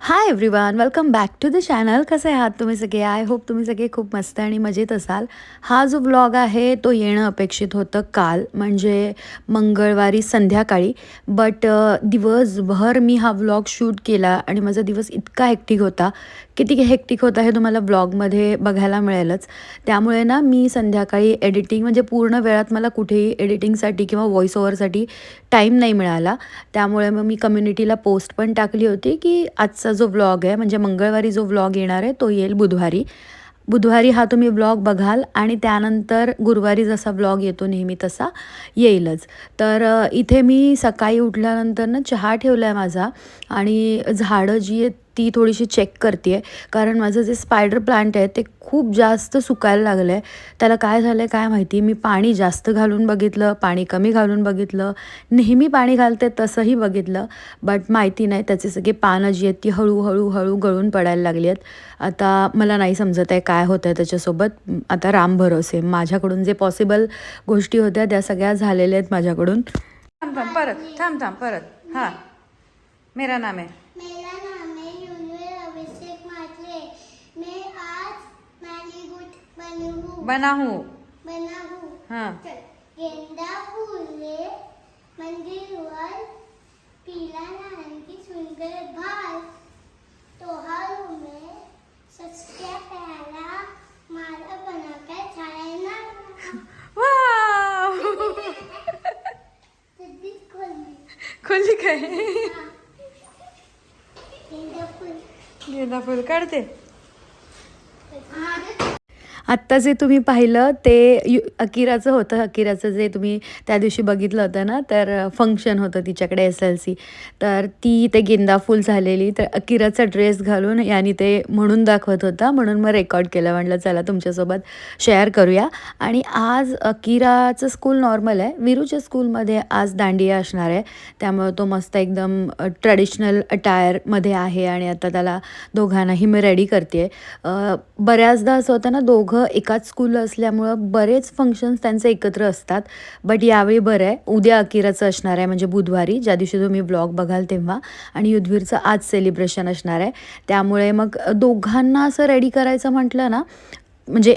Hi everyone welcome back to the channel कसे आहात तुम्ही सगळे? आय होप तुम्ही सगळे खूप मस्त आणि मजेत असाल. हा जो व्लॉग आहे तो येणं अपेक्षित होतं काल म्हणजे मंगळवारी संध्याकाळी. बट दिवसभर मी हा व्लॉग शूट केला आणि माझा दिवस इतका हेक्टिक होता. किती हेक्टिक होता हे तुम्हाला व्लॉगमध्ये बघायला मिळेलच. त्यामुळे ना मी संध्याकाळी एडिटिंग म्हणजे पूर्ण वेळात मला कुठेही एडिटिंगसाठी किंवा व्हॉइस ओव्हरसाठी टाईम नाही मिळाला. त्यामुळे मग मी कम्युनिटीला पोस्ट पण टाकली होती की आजचा जो व्लॉग आहे म्हणजे मंगळवारी जो व्लॉग येणार आहे तो येईल बुधवारी. बुधवारी हा तुम्ही ब्लॉग बघाल आणि त्यानंतर गुरुवारी जसा ब्लॉग येतो नेहमी तसा येईलच. तर इथे मी सकाळी उठल्यानंतर ना चहा ठेवला आहे माझा आणि झाडं जी आहेत ती थोडीशी चेक करते आहे कारण माझं जे स्पायडर प्लांट आहे ते खूप जास्त सुकायला लागलं आहे त्याला काय झालं आहे काय माहिती? मी पाणी जास्त घालून बघितलं पाणी कमी घालून बघितलं. नेहमी पाणी घालते तसंही बघितलं. बट माहिती नाही त्याचे सगळे पानं जी आहेत ती हळूहळू हळू गळून पडायला लागली आहेत. आता मला नाही समजत आहे काय होतं आहे त्याच्यासोबत. आता राम भरोसे. माझ्याकडून जे पॉसिबल गोष्टी होत्या त्या सगळ्या झालेल्या आहेत माझ्याकडून. थांब थांब परत. थांब थांब परत. हां. मेरा नाम आहे मेरा नाम है यूनुल अभिषेक मात्रे मैं आज मैलीगुड बनी हूँ। बना हूँ। बना हूँ। हां गेंदा फूल ने मंदिर पीला नारंगी सुंदर भाल त्योहारों में सबसे पहला माला बनाकर छाया खोली खोली काय गेंदा फूल। गेंदा फुल काढते आत्ता जे तुम्ही पाहिलं ते यु अकिराचं होतं. अकिराचं जे तुम्ही त्या दिवशी बघितलं होतं ना तर फंक्शन होतं तिच्याकडे एस एल सी तर ती ते गेंदाफूल झालेली. तर अकिराचा ड्रेस घालून याने ते म्हणून दाखवत होता. म्हणून मग रेकॉर्ड केलं. म्हटलं चला तुमच्यासोबत शेअर करूया. आणि आज अकिराचं स्कूल नॉर्मल आहे. विरूच्या स्कूलमध्ये आज दांडिया असणार आहे. त्यामुळे तो मस्त एकदम ट्रॅडिशनल अटायरमध्ये आहे आणि आता त्याला दोघांनाही मी रेडी करते बऱ्याचदा असं होतं ना दोघं एकाच स्कूल असल्यामुळं बरेच फंक्शन्स त्यांचे एकत्र असतात. बट यावेळी बरं आहे उद्या अकिराचं असणार आहे म्हणजे बुधवारी ज्या दिवशी तुम्ही ब्लॉग बघाल तेव्हा आणि युद्धवीरचं आज सेलिब्रेशन असणार आहे. त्यामुळे मग दोघांना असं रेडी करायचं म्हटलं ना म्हणजे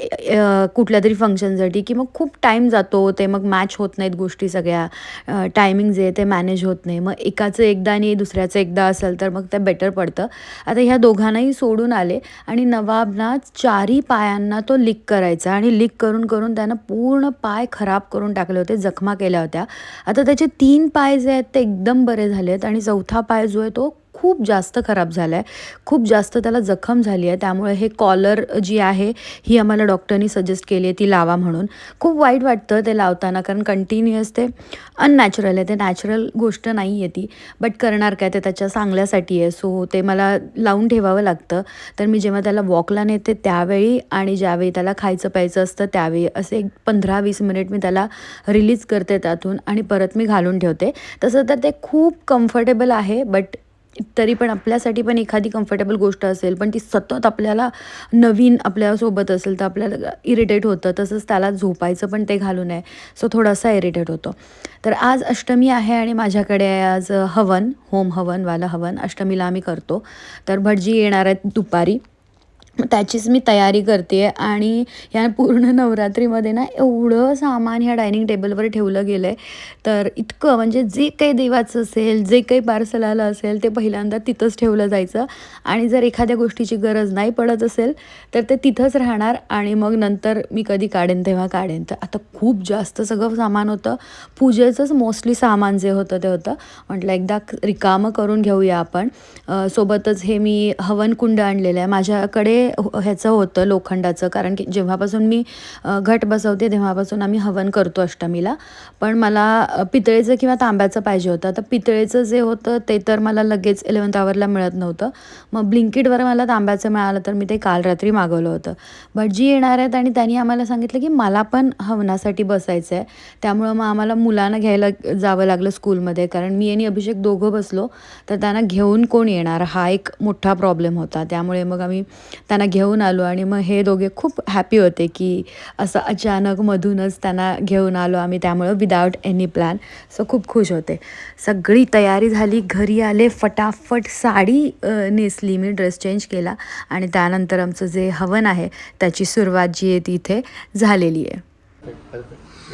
कुठल्या तरी फंक्शनसाठी की मग खूप टाईम जातो ते मग मॅच होत नाहीत गोष्टी सगळ्या. टायमिंग जे आहे ते मॅनेज होत नाही. मग एकाचं एकदा आणि दुसऱ्याचं एकदा असेल तर मग ते बेटर पडतं. आता ह्या दोघांनाही सोडून आले आणि नवाबना चारही पायांना तो लिक करायचा आणि लिक करून करून त्यानं पूर्ण पाय खराब करून टाकले होते जखमा केल्या होत्या. आता त्याचे तीन पाय जे आहेत ते एकदम बरे झाले आहेत आणि चौथा पाय जो आहे तो खूप जास्त खराब झाला आहे खूप जास्त त्याला जखम झाली आहे. त्यामुळे हे कॉलर जी आहे ही आम्हाला डॉक्टरनी सजेस्ट केली आहे ती लावा म्हणून. खूप वाईट वाटतं ते लावताना कारण कंटिन्युअस ते अननॅचरल आहे. ते नॅचरल गोष्ट नाही आहे ती. बट करणार काय? ते त्याच्या चांगल्यासाठी आहे. सो ते मला लावून ठेवावं लागतं. तर मी जेव्हा त्याला वॉकला नेते त्यावेळी आणि ज्यावेळी त्याला खायचं प्यायचं असतं त्यावेळी असे एक पंधरा वीस मिनिट मी त्याला रिलीज करते त्यातून आणि परत मी घालून ठेवते. तसं तर ते खूप कम्फर्टेबल आहे बट तरी पण आपल्यासाठी पण एखादी कम्फर्टेबल गोष्ट असेल पण ती सतत आपल्याला नवीन आपल्यासोबत असेल तर आपल्याला इरिटेट होतं. तसंच त्याला झोपायचं पण ते घालू नये. सो थोडासा इरिटेट होतो. तर आज अष्टमी आहे आणि माझ्याकडे आज हवन होम हवनवाला हवन. अष्टमीला आम्ही करतो. तर भटजी येणार आहेत दुपारी. त्याचीच मी तयारी करते आहे आणि या पूर्ण नवरात्रीमध्ये ना एवढं सामान ह्या डायनिंग टेबलवर ठेवलं गेलं आहे तर इतकं म्हणजे जे काही देवाचं असेल जे काही पार्सल आलं असेल ते पहिल्यांदा तिथंच ठेवलं जायचं. आणि जर एखाद्या गोष्टीची गरज नाही पडत असेल तर ते तिथंच राहणार आणि मग नंतर मी कधी काढेन तेव्हा काढेन. तर आता खूप जास्त सगळं सामान होतं. पूजेचंच मोस्टली सामान जे होतं ते होतं. म्हटलं एकदा रिकामं करून घेऊया आपण. सोबतच हे मी हवनकुंड आणलेलं आहे. माझ्याकडे हो, ह्याचं होतं लोखंडाचं. कारण की जेव्हापासून मी घट बसवते तेव्हापासून आम्ही हवन करतो अष्टमीला. पण मला पितळेचं किंवा तांब्याचं पाहिजे होतं. तर पितळेचं जे होतं ते तर मला लगेच इलेवन्थ आवरला मिळत नव्हतं. मग ब्लिंकिटवर मला तांब्याचं मिळालं तर मी ते काल रात्री मागवलं होतं. भटजी येणार आहेत आणि त्यांनी आम्हाला सांगितलं की मला पण हवनासाठी बसायचं आहे. त्यामुळं मग आम्हाला मुलांना घ्यायला जावं लागलं स्कूलमध्ये. कारण मी आणि अभिषेक दोघं बसलो तर त्यांना घेऊन कोण येणार? हा एक मोठा प्रॉब्लेम होता. त्यामुळे मग आम्ही त्यांना घेऊन आलो आणि मग हे दोघे खूप हॅपी होते की असं अचानक मधूनच त्यांना घेऊन आलो आम्ही त्यामुळं विदाऊट एनी प्लॅन सो खूप खुश होते. सगळी तयारी झाली घरी आले फटाफट साडी नेसली मी ड्रेस चेंज केला आणि त्यानंतर आमचं जे हवन आहे त्याची सुरुवात जी आहे ती इथे झालेली आहे.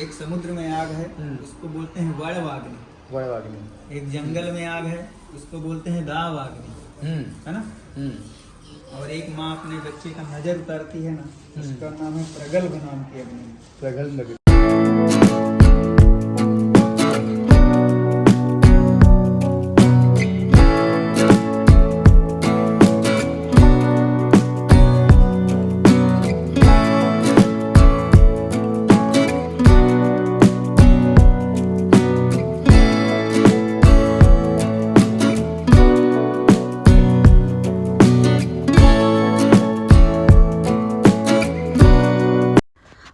एक समुद्र में आग है उसको बोलते हैं वड़ वाग्नि वड़ वागणी एक जंगल में आग है उसको बोलते हैं दा वाग्नि है ना? और एक माँ अपने बच्चे का नजर उतारती है ना उसका नाम है प्रगल्भ नाम की अग्नि प्रगल्भ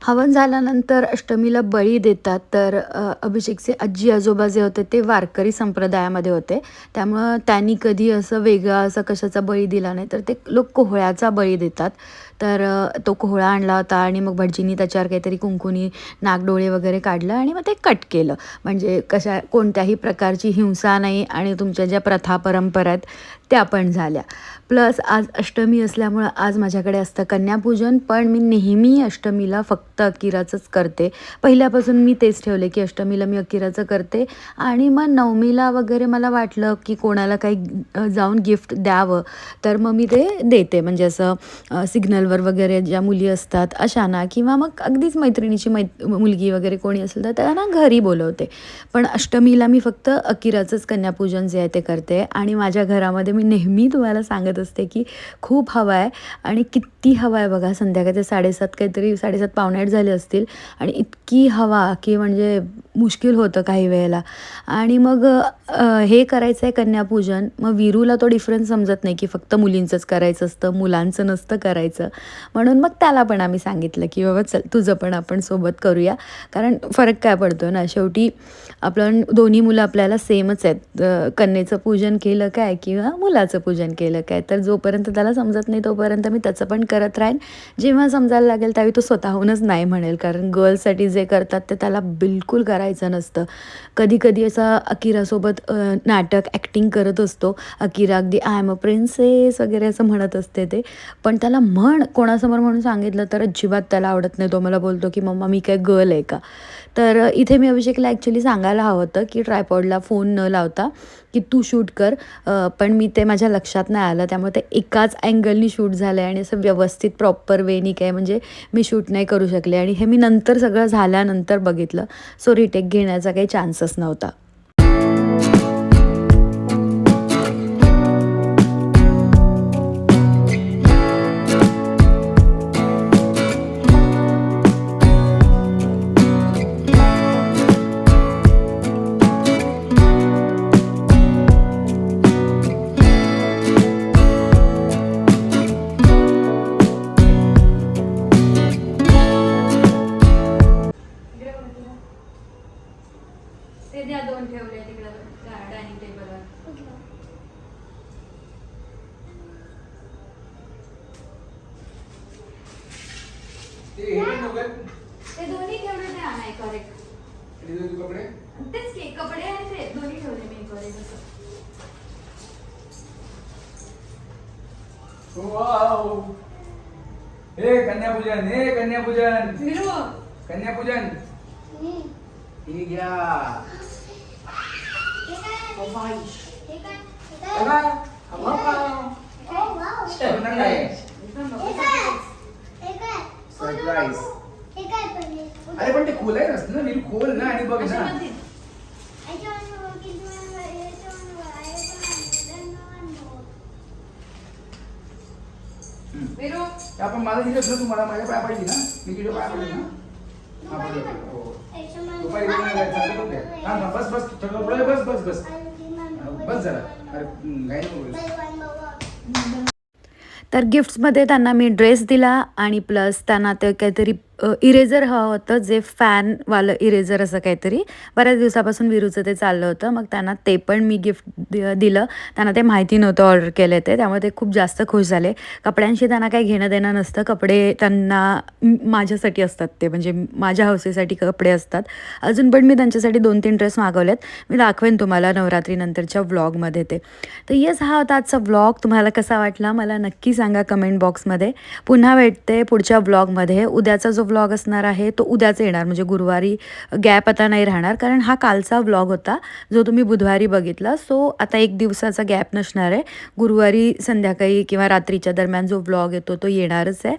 हवन झाल्यानंतर अष्टमीला बळी देतात. तर अभिषेकचे आजी आजोबा जे होते ते वारकरी संप्रदायामध्ये होते. त्यामुळं त्यांनी कधी असं वेगळा असा कशाचा बळी दिला नाही. तर ते लोक कोहळ्याचा बळी देतात. तर तो कोहळा आणला होता आणि मग भटजींनी त्याच्यावर काहीतरी कुंकुनी नागडोळे वगैरे काढलं आणि मग ते कट केलं. म्हणजे कशा कोणत्याही प्रकारची हिंसा नाही आणि तुमच्या ज्या प्रथा परंपरा आहेत त्या पण झाल्या. प्लस आज अष्टमी असल्यामुळं आज माझ्याकडे असतं कन्यापूजन पण मी नेहमी अष्टमीला फक्त अकिराचंच करते. पहिल्यापासून मी तेच ठेवले की अष्टमीला मी अकिराचं करते आणि मग नवमीला वगैरे मला वाटलं की कोणाला काही जाऊन गिफ्ट द्यावं तर मग मी ते देते. म्हणजे असं सिग्नल सिग्नलवर वगैरे ज्या मुली असतात अशा ना किंवा मग अगदीच मैत्रिणीची मै मुलगी वगैरे कोणी असेल तर त्यांना घरी बोलवते. पण अष्टमीला मी फक्त अकिराचंच कन्यापूजन जे आहे ते करते आणि माझ्या घरामध्ये मी नेहमी तुम्हाला सांगत असते की खूप हवा आहे आणि किती हवा आहे बघा संध्याकाळचे साडेसात काहीतरी साडेसात पावणे झाले असतील आणि इतकी हवा की म्हणजे मुश्किल होतं काही वेळेला. आणि मग हे करायचं आहे कन्यापूजन मग विरूला तो डिफरन्स समजत नाही की फक्त मुलींचंच करायचं असतं मुलांचं नसतं करायचं. म्हणून मग त्याला पण आम्ही सांगितलं की बाबा चल तुझं पण आपण सोबत करूया. कारण फरक काय पडतो ना शेवटी आपण दोन्ही मुलं आपल्याला सेमच आहेत. कन्येचं पूजन केलं काय किंवा मुलाचं पूजन केलं काय? तर जोपर्यंत त्याला समजत नाही तोपर्यंत मी त्याचं पण करत राहीन. जेव्हा समजायला लागेल त्यावेळी तो स्वतःहूनच नाही म्हणेल. कारण गर्ल्ससाठी जे करतात ते त्याला बिलकुल करायचं नसतं. कधी कधी असा अकिरासोबत नाटक ॲक्टिंग करत असतो. अकिरा अगदी आय एम अ प्रिन्सेस वगैरे असं म्हणत असते ते. पण त्याला म्हण कोणासमोर म्हणून सांगितलं तर अजिबात त्याला आवडत नाही. तो मला बोलतो की मम्मा मी काय गर्ल आहे का? तर इथे मी अभिषेकला ॲक्च्युली सांगायला हवं होतं की ट्रायपॉडला फोन न लावता की तू शूट कर. पण मी ते माझ्या लक्षात नाही आलं. त्यामुळे ते एकाच अँगलनी शूट झालं आहे आणि असं व्यवस्थित प्रॉपर वेनी काय म्हणजे मी शूट नाही करू शकले. आणि हे मी नंतर सगळं झाल्यानंतर बघितलं. सो रिटेक घेण्याचा काही चान्सच नव्हता. ते दोन्ही ठेवले ते आणा एकावर एक तेच की कपडे आणि ते दोन्ही ठेवले मी एकावर एक असं हे कन्यापूजन हे कन्यापूजन विरू कन्यापूजन. हे घ्या हे काय? हे काय? हे काय? बघा, हा बाप्पा. Oh, wow. पुन्हा काय हे काय? हे हे? अरे पण ते खोल आहे ना मी खोल ना आणि बघ ना. आपण मला दिलं असलं तू मला माझ्या पाया पडली ना. मी तुझ्या पाया पडली ना. हा, दुपारी बरोबर. नाही बस बस. बस बस बस. बस जरा. अरे नको करूस. तर गिफ्ट्समध्ये त्यांना मी ड्रेस दिला आणि प्लस त्यांना ते काहीतरी इरेझर हवं होतं जे फॅनवालं इरेझर असं काहीतरी. बऱ्याच दिवसापासून विरूचं ते चाललं होतं. मग त्यांना ते पण मी गिफ्ट दिलं. त्यांना ते माहिती नव्हतं ऑर्डर केले ते. त्यामुळे ते खूप जास्त खुश झाले. कपड्यांशी त्यांना काही घेणं देणं नसतं. कपडे त्यांना माझ्यासाठी असतात ते. म्हणजे माझ्या हौसेसाठी कपडे असतात. अजून पण मी त्यांच्यासाठी दोन तीन ड्रेस मागवलेत. मी दाखवेन तुम्हाला नवरात्रीनंतरच्या व्लॉगमध्ये ते. तर येस हा होता आजचा व्लॉग तुम्हाला कसा वाटला? मला नक्की सांगा कमेंट बॉक्समध्ये पुन्हा भेटते पुढच्या व्लॉगमध्ये उद्याचा जो व्लॉग असणार आहे तो उद्याच येणार. म्हणजे गुरुवारी गॅप आता नाही राहणार. कारण हा कालचा व्लॉग होता जो तुम्ही बुधवारी बघितला. सो आता एक दिवसाचा गॅप नसणार आहे. गुरुवारी संध्याकाळी किंवा रात्रीच्या दरम्यान जो व्लॉग येतो तो येणारच आहे.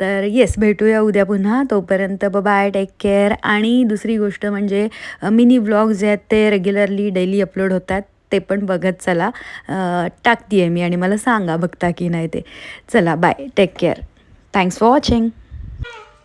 तर येस भेटूया उद्या पुन्हा. तोपर्यंत बाय टेक केअर आणि दुसरी गोष्ट म्हणजे मिनी व्लॉग जे आहेत ते रेग्युलरली डेली अपलोड होतात. ते पण बघत चला. टाकते आहे मी आणि मला सांगा बघता की नाही ते. चला bye take care thanks for watching